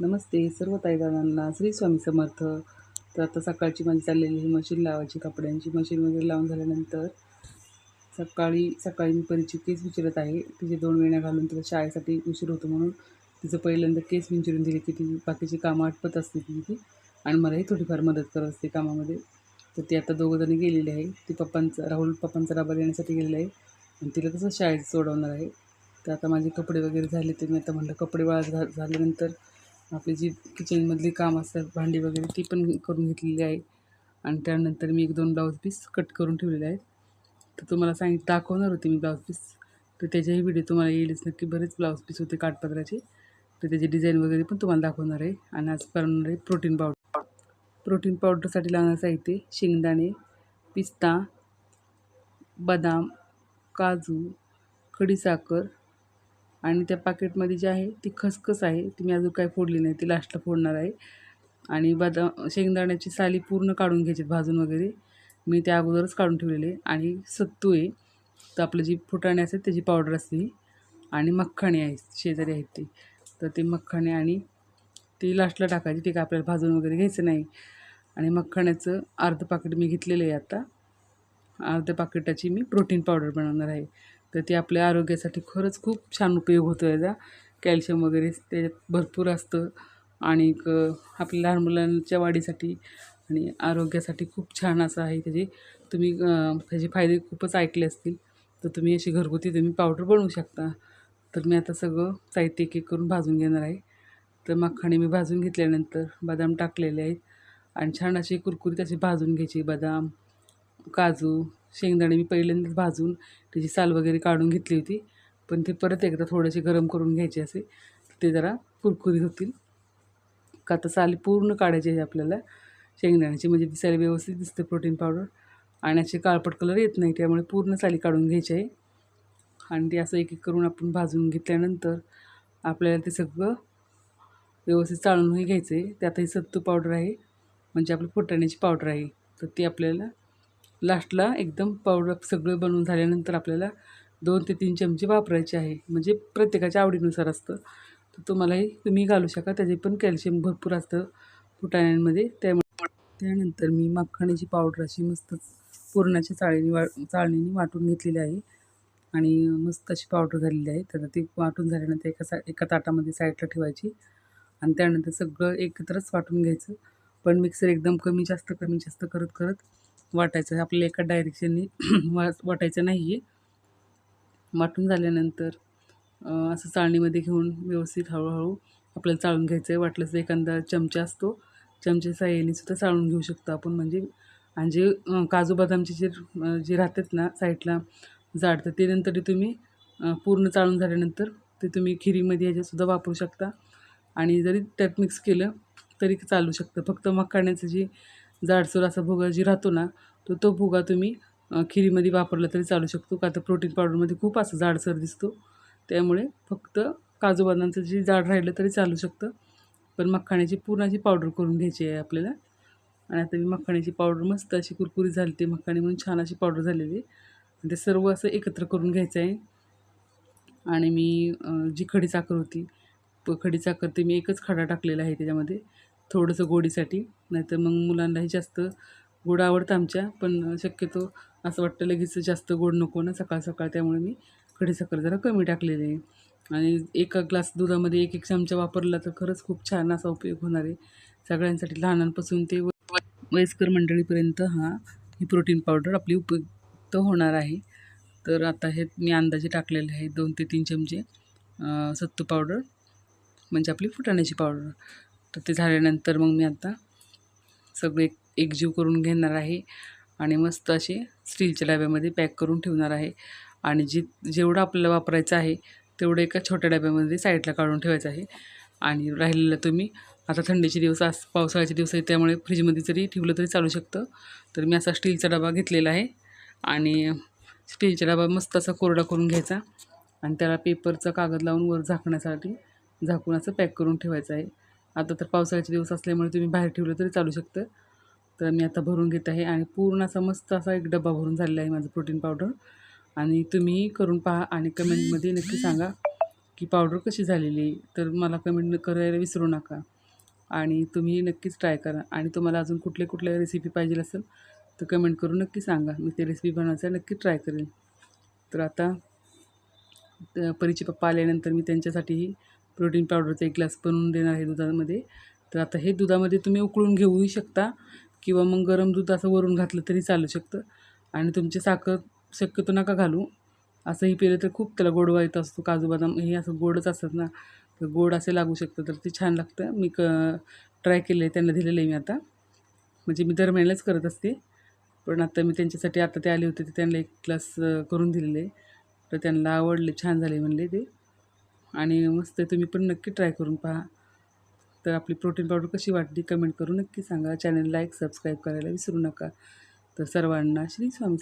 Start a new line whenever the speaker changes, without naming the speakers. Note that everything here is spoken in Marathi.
नमस्ते सर्व ताईदादांना. श्री स्वामी समर्थ. तर आता सकाळची माझी चाललेली ही मशीन लावायची कपड्यांची. मशीन वगैरे लावून झाल्यानंतर सकाळी सकाळी मी परीची केस विचारत आहे. तिचे दोन वेण्या घालून तिला शाळेसाठी उशीर होतो म्हणून तिचं पहिल्यांदा केस विंचरून दिली की ती बाकीची कामं आटपत असते ती आणि मलाही थोडीफार मदत करत असते कामामध्ये. तर ती आता दोघंजणी गेलेली आहे. ती पप्पांचा राहुल पप्पांचा राबा देण्यासाठी गेलेला आहे. आणि तिला तसं शाळेत सोडवणार आहे. तर आता माझे कपडे वगैरे झाले ते मी आता म्हटलं कपडे वाळत घा झाल्यानंतर आपली जी किचनमधली काम असतात भांडी वगैरे ती पण करून घेतलेली आहे. आणि त्यानंतर मी एक दोन ब्लाऊज पीस कट करून ठेवलेले आहेत. तर तुम्हाला सांगित दाखवणार होते मी ब्लाऊज पीस तर त्याच्याही व्हिडिओ तुम्हाला येईलच नक्की. बरेच ब्लाऊज पीस होते काठपदराचे तर त्याची डिझाईन वगैरे पण तुम्हाला दाखवणार आहे. आणि आज करणार आहे प्रोटीन पावडर प्रोटीन पावडरसाठी लागणार साहित्य शेंगदाणे पिस्ता बदाम काजू खडीसाखर आणि त्या पाकिटमध्ये जी आहे ती खसखस आहे. ती मी अजून काही फोडली नाही. ती लास्टला फोडणार आहे. आणि बदाम शेंगदाण्याची साली पूर्ण काढून घ्यायची भाजून वगैरे. मी त्या अगोदरच काढून ठेवलेले आणि सत्तू आहे. तर आपलं जी फुटाणे असते त्याची पावडर असते आणि मख्खाणे आहे शेजारी आहेत ती. तर ते मख्खाणे आणि ती लास्टला टाकायची. ते काय आपल्याला भाजून वगैरे घ्यायचं नाही. आणि मखाण्याचं अर्ध पाकिट मी घेतलेलं आहे आता. अर्ध्या पाकिटाची मी प्रोटीन पावडर बनवणार आहे. तर ते आपल्या आरोग्यासाठी खरंच खूप छान उपयोग होतो याचा कॅल्शियम वगैरे त्याच्यात भरपूर असतं. आणि क आपल्या लहान मुलांच्या वाढीसाठी आणि आरोग्यासाठी खूप छान असं आहे त्याची. तुम्ही त्याचे फायदे खूपच ऐकले असतील. तर तुम्ही अशी घरगुती तुम्ही पावडर बनवू शकता. तर मी आता सगळं साहित्य एक एक करून भाजून घेणार आहे. तर मखाणे मी भाजून घेतल्यानंतर बदाम टाकलेले आहेत. आणि छान असे कुरकुरीत असे भाजून घ्यायचे. बदाम काजू शेंगदाणे मी पहिल्यांदाच भाजून त्याची साल वगैरे काढून घेतली होती. पण ते परत एकदा थोडेसे गरम करून घ्यायचे असे ते जरा कुरकुरीत होतील. का तर साली पूर्ण काढायचे आहे आपल्याला. शेंगदाण्याची म्हणजे दिसायला व्यवस्थित दिसते प्रोटीन पावडर आणि असे काळपट कलर येत नाही त्यामुळे पूर्ण साली काढून घ्यायची आहे. आणि ते असं एक एक करून आपण भाजून घेतल्यानंतर आपल्याला ते सगळं व्यवस्थित चाळूनही घ्यायचं आहे त्यातही सत्तू पावडर आहे म्हणजे आपली फुटाण्याची पावडर आहे. तर ती आपल्याला लास्टला एकदम पावडर सगळं बनवून झाल्यानंतर आपल्याला दोन ते तीन चमचे वापरायचे आहे. म्हणजे प्रत्येकाच्या आवडीनुसार असतं. तर तुम्हालाही तुम्ही घालू शका त्याचे पण कॅल्शियम भरपूर असतं फुटाण्यांमध्ये त्यामुळे त्यानंतर मी मखाण्याची पावडर अशी मस्त पुरणाच्या चाळणी वा चाळणीने वाटून घेतलेली आहे. आणि मस्त अशी पावडर झालेली आहे. तर ती वाटून झाल्यानंतर एका सा एका ताटामध्ये साईडला ठेवायची. आणि त्यानंतर सगळं एकत्रच वाटून घ्यायचं. पण मिक्सर एकदम कमी जास्त कमी जास्त करत करत वाटायचं. आहे आपल्याला एका डायरेक्शननी वा वाटायचं नाही आहे वाटून झाल्यानंतर असं चाळणीमध्ये घेऊन व्यवस्थित हळूहळू आपल्याला चाळून घ्यायचं आहे वाटलंच एखादा चमचा असतो. चमचे साह्यानेसुद्धा चाळून घेऊ शकतो आपण. म्हणजे आणि जे काजू बदामचे जे जे राहतात ना साईडला जाड तर ते नंतर ते तुम्ही पूर्ण चाळून झाल्यानंतर ते तुम्ही खिरीमध्ये याच्यासुद्धा वापरू शकता. आणि जरी त्यात मिक्स केलं तरी चालू शकतं. फक्त मखाण्याचं जी जाडसर असा भुगा जी राहतो ना तो तो भुगा तुम्ही खिरीमध्ये वापरला तरी चालू शकतो. का तर प्रोटीन पावडरमध्ये खूप असं जाडसर दिसतो. त्यामुळे फक्त काजू बदामचं जे जाड राहिलं तरी चालू शकतं. पण मखाण्याची पूर्णाची पावडर करून घ्यायची आहे आपल्याला. आणि आता मी मखाण्याची पावडर मस्त अशी कुरकुरी झाली ती मखाणी म्हणून छान अशी पावडर झालेली आहे. ते सर्व असं एकत्र करून घ्यायचं आहे. आणि मी जी खडी साखर होती प खडी साखर ते मी एकच खडा टाकलेला आहे त्याच्यामध्ये. थोडंसं गोडीसाठी नाहीतर मग मुलांनाही जास्त गोड आवडतं आमच्या. पण शक्यतो असं वाटतं लगेच जास्त गोड नको ना सकाळ सकाळ त्यामुळे मी खडीसाखर जरा कमी टाकलेली आहे. आणि एका ग्लास दुधामध्ये एक एक चमचा वापरला तर खरंच खूप छान असा उपयोग होणार आहे. सगळ्यांसाठी लहानांपासून ते वयस्कर मंडळीपर्यंत हा ही प्रोटीन पावडर आपली उपयुक्त होणार आहे. तर आता हे मी अंदाजे टाकलेले आहे दोन ते तीन चमचे सत्तू पावडर म्हणजे आपली फुटाण्याची पावडर. तर ते झाल्यानंतर मग मी आता सगळे एकजीव करून घेणार आहे आणि मस्त असे स्टीलच्या डब्यामध्ये पॅक करून ठेवणार आहे. आणि जे जेवढं आपल्याला वापरायचं आहे तेवढं एका छोट्या डब्यामध्ये साईडला काढून ठेवायचं आहे. आणि राहिलेलं तुम्ही आता थंडीचे दिवस आज पावसाळ्याचे दिवस आहे त्यामुळे फ्रीजमध्ये जरी ठेवलं तरी चालू शकतं. तर मी असा स्टीलचा डबा घेतलेला आहे. आणि स्टीलचा डबा मस्त असा कोरडा करून घ्यायचा. आणि त्याला पेपरचा कागद लावून वर झाकण्यासाठी झाकून असं पॅक करून ठेवायचं आहे. आता तर पावसाळ्याचे दिवस असल्यामुळे तुम्ही बाहेर ठेवलं तरी चालू शकतं. तर मी आता भरून घेत आहे आणि पूर्ण असा मस्त असा एक डबा भरून झालेला आहे माझं प्रोटीन पावडर. आणि तुम्ही करून पहा आणि कमेंटमध्ये नक्की सांगा की पावडर कशी झालेली तर मला कमेंट करायला विसरू नका. आणि तुम्ही नक्कीच ट्राय करा. आणि तुम्हाला अजून कुठले कुठले रेसिपी पाहिजे असेल तर कमेंट करून नक्की सांगा. मी ते रेसिपी बनवायचा नक्की ट्राय करेन. तर आता त- परीचे पप्पा आल्यानंतर मी त्यांच्यासाठीही प्रोटीन पावडरचा एक ग्लास बनवून देणार आहे दुधामध्ये. तर आता हे दुधामध्ये तुम्ही उकळून घेऊही शकता किंवा मग गरम दूध असं वरून घातलं तरी चालू शकतं. आणि तुमची साखर शक्यतो नका घालू. असंही पिलं तर खूप त्याला गोडवा येत असतो काजू बदाम हे असं गोडच असतात ना. तर गोड असे लागू शकतं तर ते छान लागतं. मी क ट्राय केलं आहे त्यांना दिलेलं आहे मी आता. म्हणजे मी दर महिन्यालाच करत असते. पण आता मी त्यांच्यासाठी आता ते आले होते ते त्यांना एक ग्लास करून दिलेले तर त्यांना आवडले छान झाले म्हणले ते. आणि मस्त तुम्ही पण नक्की ट्राय करून पहा. तर आपली प्रोटीन पावडर कशी वाटली कमेंट करून नक्की सांगा. चॅनल लाईक सबस्क्राईब करायला विसरू नका. तर सर्वांना श्री स्वामी